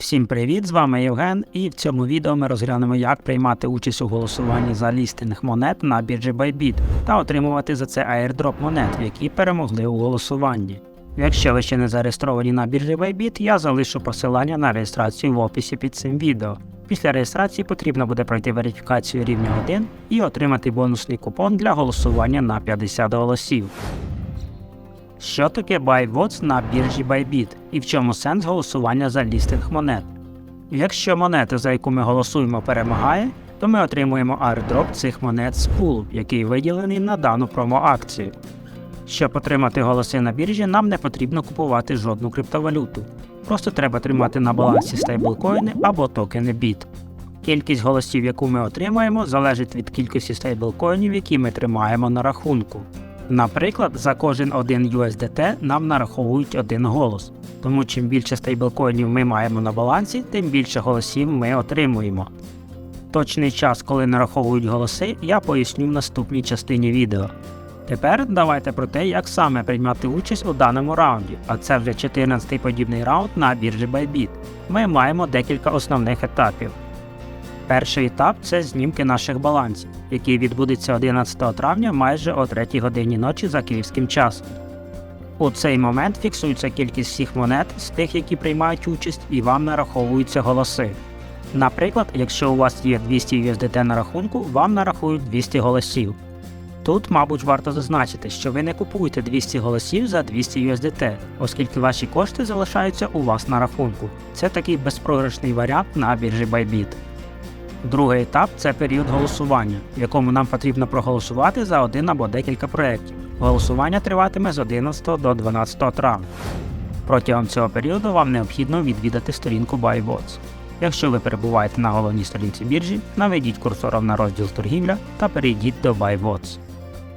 Всім привіт! З вами Євген, і в цьому відео ми розглянемо, як приймати участь у голосуванні за лістинг монет на біржі Bybit та отримувати за це airdrop монет, які перемогли у голосуванні. Якщо ви ще не зареєстровані на біржі Bybit, я залишу посилання на реєстрацію в описі під цим відео. Після реєстрації потрібно буде пройти верифікацію рівня 1 і отримати бонусний купон для голосування на 50 голосів. Що таке BuyWatch на біржі Bybit і в чому сенс голосування за лістинг монет? Якщо монета, за яку ми голосуємо, перемагає, то ми отримуємо airdrop цих монет з пулу, який виділений на дану промо-акцію. Щоб отримати голоси на біржі, нам не потрібно купувати жодну криптовалюту. Просто треба тримати на балансі стейблкоїни або токени BIT. Кількість голосів, яку ми отримаємо, залежить від кількості стейблкоїнів, які ми тримаємо на рахунку. Наприклад, за кожен один USDT нам нараховують один голос. Тому чим більше стейблкоїнів ми маємо на балансі, тим більше голосів ми отримуємо. Точний час, коли нараховують голоси, я поясню в наступній частині відео. Тепер давайте про те, як саме приймати участь у даному раунді, а це вже 14-й подібний раунд на біржі Bybit. Ми маємо декілька основних етапів. Перший етап це знімки наших балансів, який відбудеться 11 травня майже о 3 годині ночі за київським часом. У цей момент фіксується кількість всіх монет з тих, які приймають участь, і вам нараховуються голоси. Наприклад, якщо у вас є 200 USDT на рахунку, вам нарахують 200 голосів. Тут, мабуть, варто зазначити, що ви не купуєте 200 голосів за 200 USDT, оскільки ваші кошти залишаються у вас на рахунку. Це такий безпрограшний варіант на біржі Bybit. Другий етап це період голосування, в якому нам потрібно проголосувати за один або декілька проєктів. Голосування триватиме з 11 до 12 травня. Протягом цього періоду вам необхідно відвідати сторінку BuyBots. Якщо ви перебуваєте на головній сторінці біржі, наведіть курсором на розділ торгівля та перейдіть до BuyBots.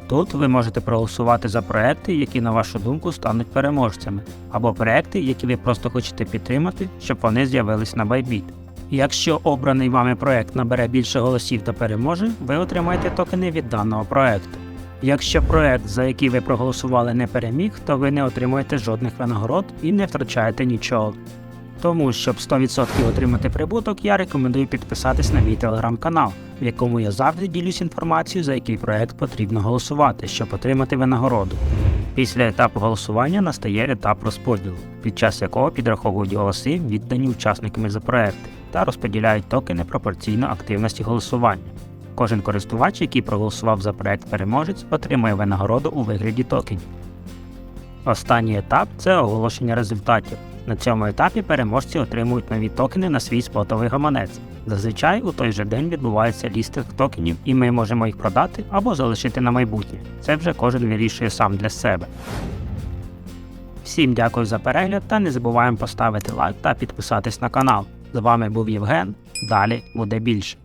Тут ви можете проголосувати за проекти, які, на вашу думку, стануть переможцями, або проекти, які ви просто хочете підтримати, щоб вони з'явились на Bybit. Якщо обраний вами проект набере більше голосів та переможе, ви отримаєте токени від даного проекту. Якщо проект, за який ви проголосували, не переміг, то ви не отримуєте жодних винагород і не втрачаєте нічого. Тому, щоб 100% отримати прибуток, я рекомендую підписатись на мій телеграм-канал, в якому я завжди ділюсь інформацією, за який проект потрібно голосувати, щоб отримати винагороду. Після етапу голосування настає етап розподілу, під час якого підраховують голоси, віддані учасниками за проекти, та розподіляють токени пропорційно активності голосування. Кожен користувач, який проголосував за проект переможець, отримує винагороду у вигляді токенів. Останній етап це оголошення результатів. На цьому етапі переможці отримують нові токени на свій спотовий гаманець. Зазвичай у той же день відбувається лістинг токенів, і ми можемо їх продати або залишити на майбутнє. Це вже кожен вирішує сам для себе. Всім дякую за перегляд та не забуваємо поставити лайк та підписатись на канал. З вами був Євген. Далі буде більше.